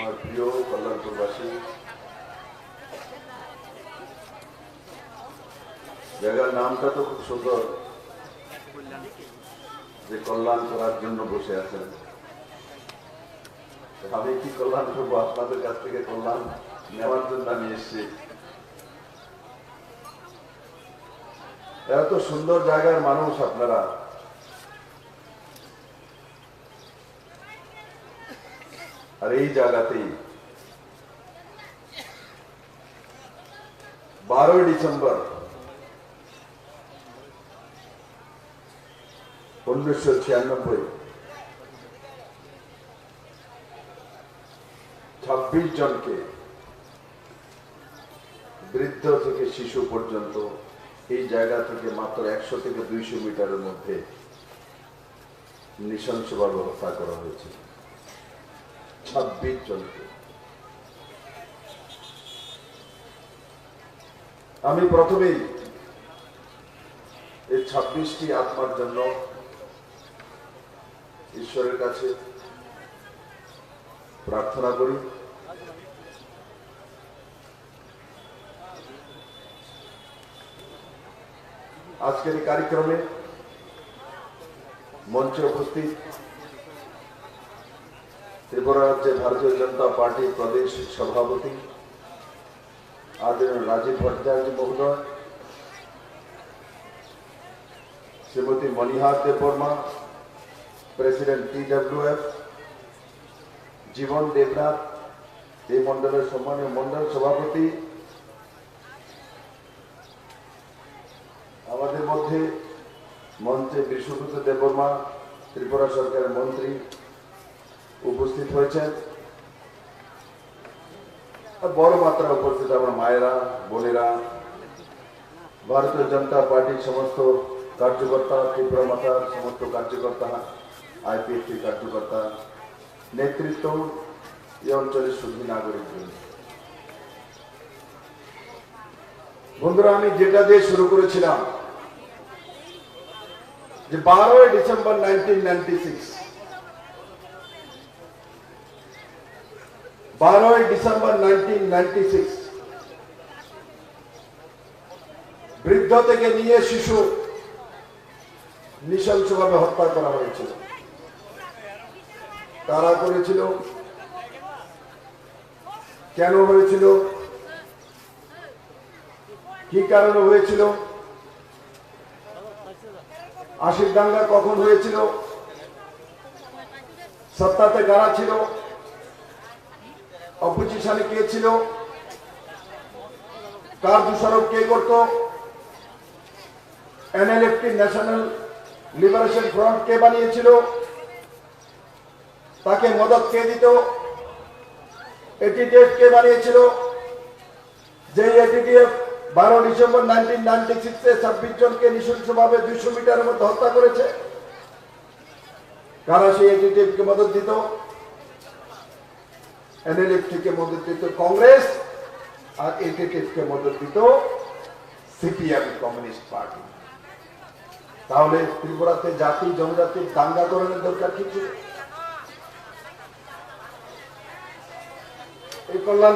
আমার প্রিয় কল্যাণপুরবাসী জায়গার নামটা তো খুব সুন্দর। যে কল্যাণ করার জন্য বসে আছেন। আমি কি কল্যাণ করব? আপনাদের কাছ থেকে কল্যাণ নেওয়ার জন্য আমি এসেছি। এত সুন্দর জায়গার মানুষ আপনারা। আর এই জায়গাতেই বারোই ডিসেম্বর উনিশশো ছিয়ানব্বই ছাব্বিশ জনকে বৃদ্ধ থেকে শিশু পর্যন্ত এই জায়গা থেকে মাত্র একশো থেকে দুইশো মিটারের মধ্যে নৃশংসভাবে হত্যা করা হয়েছে। ছাব্বিশ জনকে। আমি প্রথমেই এই ছাব্বিশটি আত্মার জন্য ঈশ্বরের কাছে প্রার্থনা করি। আজকের এই কার্যক্রমে মঞ্চে উপস্থিত ত্রিপুরা রাজ্যে ভারতীয় জনতা পার্টির প্রদেশ সভাপতি আদরণীয় রাজীব ভট্টাচার্য মহোদয়, শ্রীমতী মণিহার দেববর্মা, প্রেসিডেন্ট টিডব্লিউএফ জীবন দেবনাথ, এই মন্ডলের সম্মানীয় মন্ডল সভাপতি, আমাদের মধ্যে মন্ত্রী বিশ্বভূত দেববর্মা, ত্রিপুরা সরকারের মন্ত্রী উপস্থিত হয়েছেন। বড় মাত্রা উপস্থিত আমার মায়েরা, বোনেরা, ভারতীয় জনতা পার্টির সমস্ত কার্যকর্তা, ত্রিপুরা মাতার সমস্ত কার্যকর্তা আইপিএফটি কার্যকর্তা, নেতৃত্ব এই অঞ্চলের সুখী নাগরিক বন্ধুরা, আমি যেটা দিয়ে শুরু করেছিলাম, যে বারোই ডিসেম্বর নাইনটিন নাইনটি সিক্স বারোই ডিসেম্বর নাইনটিন বৃদ্ধ থেকে নিয়ে শিশু নৃশংসভাবে হত্যা করা হয়েছিল। তারা করেছিল? কেন হয়েছিল? কি কারণে হয়েছিল? আশির দাঙ্গা কখন হয়েছিল? সত্তাতে কারা ছিল? অপোজিশনে কে ছিল? কার দোষারোপ কে করত? এনএলএফটি ন্যাশনাল লিবারেশন ফ্রন্ট কে বানিয়েছিল? তাকে মদত কে দিত? এটিটিএফ কে বানিয়েছিল? যে এটিটিএফ বারো ডিসেম্বর নাইনটিন নাইনটি সিক্সে ছাব্বিশ জনকে নৃশংসভাবে দুইশো মিটারের মধ্যে হত্যা করেছে, কারা সেই এটিটিএফ কে মদত দিত? এনএলএফ থেকে মদত দিত কংগ্রেস আর এটিকে কে মদত দিত সিপিএম কমিউনিস্ট পার্টি। তাহলে ত্রিপুরাতে জাতি জনজাতির দাঙ্গা করানোর দরকার কিছু এই কল্যাণ